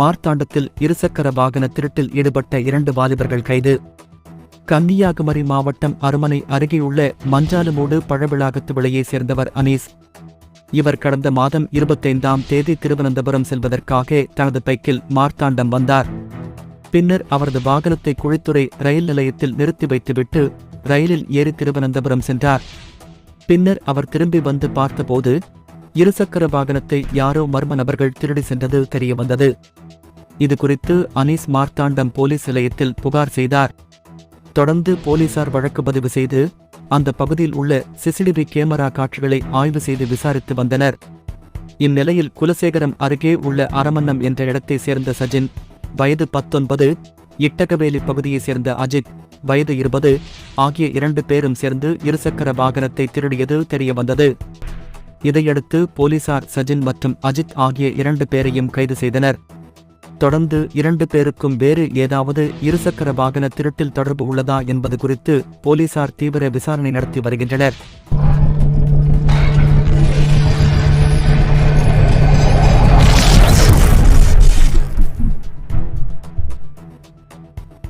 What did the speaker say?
மார்த்தாண்டத்தில் இருசக்கர வாகன திருட்டில் ஈடுபட்ட இரண்டு வாலிபர்கள் கைது. கன்னியாகுமரி மாவட்டம் அருமனை அருகேயுள்ள மஞ்சாலுமூடு பழவிழாகத்து விலையை சேர்ந்தவர் அனீஸ். இவர் கடந்த மாதம் இருபத்தைந்தாம் தேதி திருவனந்தபுரம் செல்வதற்காக தனது பைக்கில் மார்த்தாண்டம் வந்தார். பின்னர் அவரது வாகனத்தை குழித்துறை ரயில் நிலையத்தில் நிறுத்தி வைத்துவிட்டு ரயிலில் ஏறி திருவனந்தபுரம் சென்றார். பின்னர் அவர் திரும்பி வந்து பார்த்தபோது இருசக்கர வாகனத்தை யாரோ மர்ம நபர்கள் திருடி சென்றது தெரியவந்தது இது குறித்து அனீஸ் மார்த்தாண்டம் போலீஸ் நிலையத்தில் புகார் செய்தார். தொடர்ந்து போலீசார் வழக்கு பதிவு செய்து அந்த பகுதியில் உள்ள சிசிடிவி கேமரா காட்சிகளை ஆய்வு செய்து விசாரித்து வந்தனர். இந்நிலையில் குலசேகரம் அருகே உள்ள அரமன்னம் என்ற இடத்தைச் சேர்ந்த சஜின் வயது பத்தொன்பது இட்டகவேலி பகுதியைச் சேர்ந்த அஜித் வயது இருபது ஆகிய இரண்டு பேரும் சேர்ந்து இருசக்கர வாகனத்தை திருடியது தெரியவந்தது. இதையடுத்து போலீசார் சஜின் மற்றும் அஜித் ஆகிய இரண்டு பேரையும் கைது செய்தனர். தொடர்ந்து இரண்டு பேருக்கும் வேறு ஏதாவது இருசக்கர வாகன திருட்டில் தொடர்பு உள்ளதா என்பது குறித்து போலீசார் தீவிர விசாரணை நடத்தி வருகின்றனர்.